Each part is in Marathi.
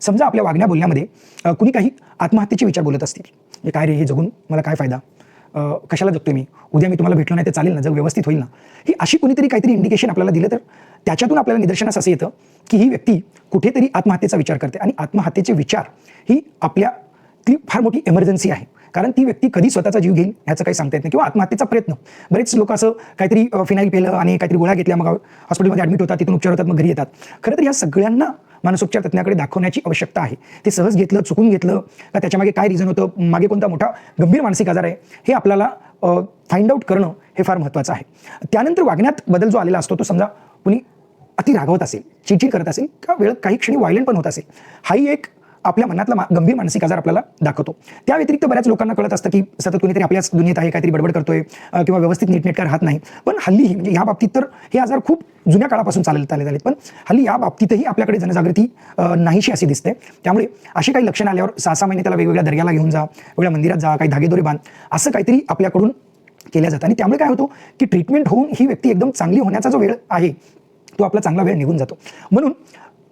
समजा आपल्या वागण्या बोलण्यामध्ये कुणी काही आत्महत्येचे विचार बोलत असतील हे काय रे हे जगून मला काय फायदा? कशाला जगतोय मी? उद्या मी तुम्हाला भेटलो नाही तर चालेल ना? जग व्यवस्थित होईल ना? ही अशी कुणीतरी काहीतरी इंडिकेशन आपल्याला दिलं तर त्याच्यातून आपल्याला निदर्शनास असं येतं की ही व्यक्ती कुठेतरी आत्महत्येचा विचार करते. आणि आत्महत्येचे विचार ही आपल्या ती फार मोठी एमर्जन्सी आहे. कारण ती व्यक्ती कधी स्वतःचा जीव घेईल ह्याचं काही सांगता येत नाही. किंवा आत्महत्येचा प्रयत्न. बरेच लोक असं काहीतरी फिनाईल पेलं आणि काहीतरी गोळ्या घेतल्या मग हॉस्पिटलमध्ये ॲडमिट होतात तिथून उपचार होतात मग घरी येतात. खरं तर या सगळ्यांना मानसोपचार तज्ञाकडे दाखवण्याची आवश्यकता आहे. ते सहज घेतलं चुकून घेतलं का त्याच्यामागे काय रिझन होतं मागे कोणता मोठा गंभीर मानसिक आजार आहे हे आपल्याला फाइंड आउट करणं हे फार महत्त्वाचं आहे. त्यानंतर वागण्यात बदल जो आलेला असतो तो समजा कुणी अति रागवत असेल चिडचिड करत असेल का वेळ काही क्षणी व्हायलेंट पण होत असेल हाही एक आपल्या मनातला गंभीर मानसिक आजार आपल्याला दाखवतो. त्या व्यतिरिक्त बऱ्याच लोकांना कळत असतं की सतत कुणीतरी आपल्याच दुनियेत आहे काहीतरी बडबड करतोय किंवा व्यवस्थित नीटनेटका राहत नाही. पण हल्लीही म्हणजे या बाबतीत तर हे आजार खूप जुन्या काळापासून चालत आले झालेत पण हल्ली या बाबतीतही आपल्याकडे जनजागृती नाहीशी अशी दिसते. त्यामुळे अशी काही लक्षणं आल्यावर सहा सहा महिने त्याला वेगवेगळ्या दर्ग्याला घेऊन जा वेगळ्या मंदिरात जा काही धागेदोरे बांध. असं काहीतरी आपल्याकडून केल्या जातं. आणि त्यामुळे काय होतं की ट्रीटमेंट होऊन ही व्यक्ती एकदम चांगली होण्याचा जो वेळ आहे तो आपला चांगला वेळ निघून जातो. म्हणून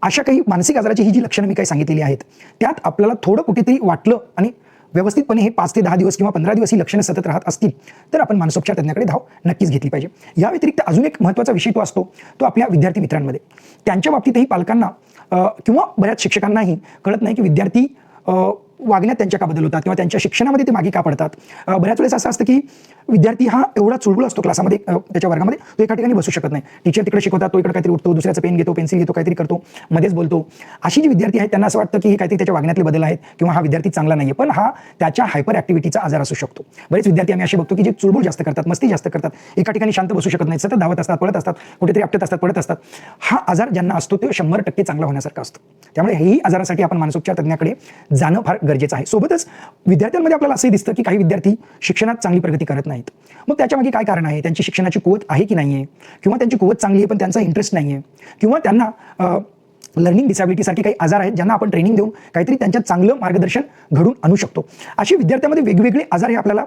अशा काही मानसिक आजाराची ही जी लक्षणं मी काही सांगितलेली आहेत त्यात आपल्याला थोडं कुठेतरी वाटलं आणि व्यवस्थितपणे हे पाच ते दहा दिवस किंवा पंधरा दिवस ही लक्षणं सतत राहत असतील तर आपण मानसोपचार तज्ञाकडे धाव नक्कीच घेतली पाहिजे. या व्यतिरिक्त अजून एक महत्त्वाचा विषय तो असतो तो आपल्या विद्यार्थी मित्रांमध्ये. त्यांच्या बाबतीतही पालकांना किंवा बऱ्याच शिक्षकांनाही कळत नाही की विद्यार्थी वागण्यात त्यांच्या का बदल होतात किंवा त्यांच्या शिक्षणामध्ये ते मागे का पडतात. बऱ्याच वेळेस असं असतं की विद्यार्थी हा एवढा चुळबुळ असतो क्लासामध्ये त्याच्या वर्गामध्ये तो एका ठिकाणी बसू शकत नाही. टीचर तिकडे शिकवतात तो इकडे काहीतरी उठतो दुसऱ्याचं पेन घेतो पेन्सिल घेतो काहीतरी करतो मध्येच बोलतो. अशी जी विद्यार्थी आहेत त्यांना असं वाटतं की हे काहीतरी त्याच्या वागण्यातले बदल आहेत किंवा हा विद्यार्थी चांगला नाही पण हा त्याच्या हायपर ॲक्टिव्हिटीचा आजार असू शकतो. बरेच विद्यार्थी आम्ही असे बघतो की जे चुळबुळ जास्त करतात मस्ती जास्त करतात एका ठिकाणी शांत बसू शकत नाही सतत धावत असतात पळत असतात कुठेतरी आपटत असतात पडत असतात. हा आजार ज्यांना असतो तो शंभर टक्के चांगला होण्यासारखा असतो. त्यामुळे हेही आजारासाठी आपण मानसोपचार तज्ञाकडे जाणं फार गरजेचं आहे. सोबतच विद्यार्थ्यांमध्ये आपल्याला असंही दिसतं की काही विद्यार्थी शिक्षणात चांगली प्रगती करत नाहीत. मग त्याच्यामागे काय कारण आहे? त्यांची शिक्षणाची कुवत आहे की नाही आहे किंवा त्यांची कुवत चांगली आहे पण त्यांचा इंटरेस्ट नाही आहे किंवा त्यांना लर्निंग डिसॅबिलिटीसाठी काही आजार आहेत ज्यांना आपण ट्रेनिंग देऊन काहीतरी त्यांच्यात चांगलं मार्गदर्शन घडून आणू शकतो. असे विद्यार्थ्यामध्ये वेगवेगळे आजार हे आपल्याला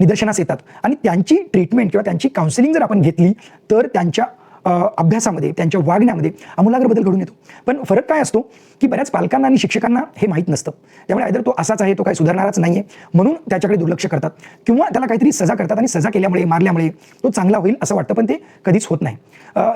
निदर्शनास येतात. आणि त्यांची ट्रीटमेंट किंवा त्यांची काउन्सिलिंग जर आपण घेतली तर त्यांच्या अभ्यासामध्ये त्यांच्या वागण्यामध्ये आमूलाग्र बदल घडून येतो. पण फरक काय असतो की बऱ्याच पालकांना आणि शिक्षकांना हे माहीत नसतं. त्यामुळे आयदर तो असाच आहे तो काही सुधारणाराच नाही आहे म्हणून त्याच्याकडे दुर्लक्ष करतात. किंवा त्याला काहीतरी सजा करतात आणि सजा केल्यामुळे मारल्यामुळे तो चांगला होईल असं वाटतं पण ते कधीच होत नाही.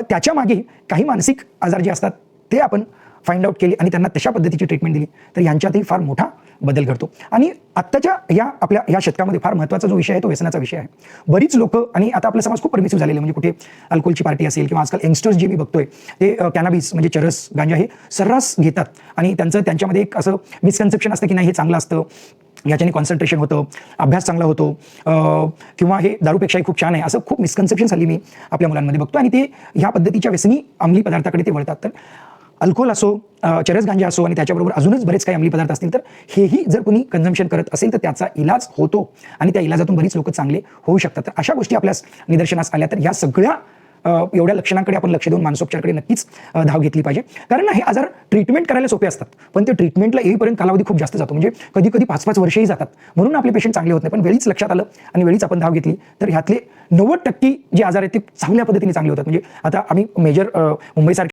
त्याच्यामागे काही मानसिक आजार जे असतात ते आपण फाइंड आउट केले आणि त्यांना तशा पद्धतीची ट्रीटमेंट दिली. तर यांच्यातही फार मोठा बदल घडतो. आणि आत्ताच्या या आपल्या या शतकामध्ये फार महत्त्वाचा जो विषय आहे तो व्यसनाचा विषय आहे. बरीच लोक आणि आता आपला समाज खूप परमिसिव्ह झालेला आहे. म्हणजे कुठे अल्कोहोलची पार्टी असेल किंवा आजकाल यंगस्टर्स जे मी बघतोय ते कॅनाबीस म्हणजे चरस गांजा हे सर्रास घेतात. आणि त्यांचं त्यांच्यामध्ये एक असं मिसकन्सेप्शन असतं की नाही हे चांगलं असतं. याच्याने कॉन्सन्ट्रेशन होतं अभ्यास चांगला होतो किंवा हे दारूपेक्षाही खूप छान आहे. असं खूप मिसकन्सेप्शन झाली मी आपल्या मुलांमध्ये बघतो. आणि ते ह्या पद्धतीच्या व्यसनी अंमली पदार्थाकडे ते वळतात. तर अल्कोहोल असो चरस गांजा असो आणि त्याच्याबरोबर अजूनच बरेच काही अंमली पदार्थ असतील तर हेही जर कोणी कन्झम्पशन करत असेल तर त्याचा इलाज होतो आणि त्या इलाजातून बरीच लोक चांगले होऊ शकतात. तर अशा गोष्टी आपल्यास निदर्शनास आल्या तर या सगळ्या एवढ्या लक्षणांकडे आपण लक्ष देऊन मानसोपचारकडे नक्कीच धाव घेतली पाहिजे. कारण ना हे आजार ट्रीटमेंट करायला सोपे असतात. पण ते ट्रीटमेंटला येईपर्यंत कालावधी खूप जास्त जातो. म्हणजे कधी कधी पाच पाच वर्षही जातात. म्हणून आपले पेशंट चांगले होत नाही. पण वेळीच लक्षात आलं आणि वेळीच आपण धाव घेतली तर ह्यातले नव्वद टक्के जे आजार आहेत ते चांगल्या पद्धतीने चांगले होतात. म्हणजे आता आम्ही मेजर मुंबईसारखे